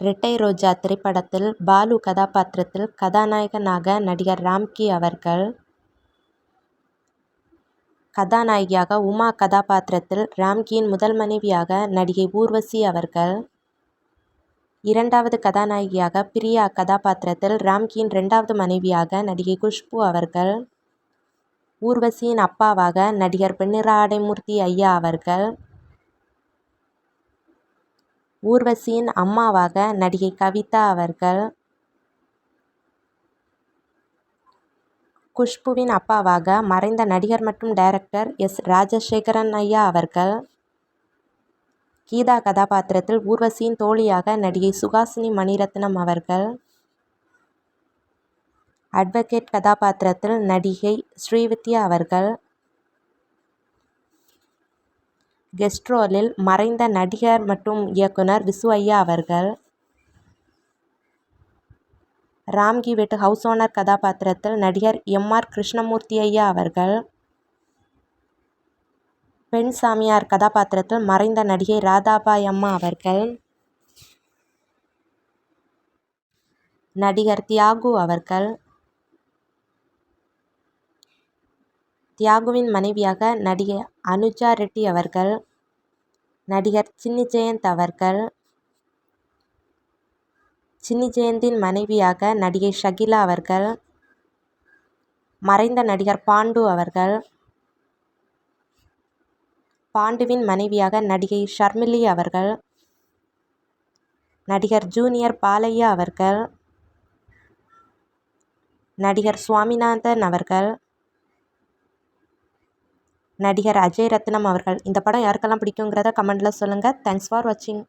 ரெட்டை ரோஜா திரைப்படத்தில் பாலு கதாபாத்திரத்தில் கதாநாயகனாக நடிகர் ராம்கி அவர்கள். கதாநாயகியாக உமா கதாபாத்திரத்தில் ராம்கியின் முதல் மனைவியாக நடிகை ஊர்வசி அவர்கள். இரண்டாவது கதாநாயகியாக பிரியா கதாபாத்திரத்தில் ராம்கியின் இரண்டாவது மனைவியாக நடிகை குஷ்பு அவர்கள். ஊர்வசியின் அப்பாவாக நடிகர் பெண்ணிராடைமூர்த்தி ஐயா அவர்கள். ஊர்வசியின் அம்மாவாக நடிகை கவிதா அவர்கள் குஷ்புவின் அப்பாவாக மறைந்த நடிகர் மற்றும் டைரக்டர் எஸ். ராஜசேகரன் ஐயா அவர்கள் கீதா கதாபாத்திரத்தில் ஊர்வசியின் தோழியாக நடிகை சுஹாசினி மணிரத்னம் அவர்கள் அட்வொகேட் கதாபாத்திரத்தில் நடிகை ஸ்ரீவித்யா அவர்கள் கெஸ்ட் ரோலில் மறைந்த நடிகர் மற்றும் இயக்குனர் விசு ஐயா அவர்கள். ராம்கி வீட்டு ஹவுஸ் ஓனர் கதாபாத்திரத்தில் நடிகர் எம் ஆர் கிருஷ்ணமூர்த்தி ஐயா அவர்கள். பெண் சாமியார் கதாபாத்திரத்தில் மறைந்த நடிகை ராதாபாய் அம்மா அவர்கள். நடிகர் தியாகு அவர்கள். தியாகுவின் மனைவியாக நடிகை அனுஜா ரெட்டி அவர்கள். நடிகர் சின்னி ஜெயந்த் அவர்கள் சின்னி ஜெயந்தின் மனைவியாக நடிகை ஷகிலா அவர்கள். மறைந்த நடிகர் பாண்டு அவர்கள். பாண்டுவின் மனைவியாக நடிகை ஷர்மிளி அவர்கள். நடிகர் ஜூனியர் பாலையா அவர்கள். நடிகர் சுவாமிநாதன் அவர்கள். நடிகர் அஜய் ரத்னம் அவர்கள். இந்த படம் யாருக்கெல்லாம் பிடிக்குங்கிறத கமெண்டில் சொல்லுங்கள் தேங்க்ஸ் ஃபார் வாட்சிங்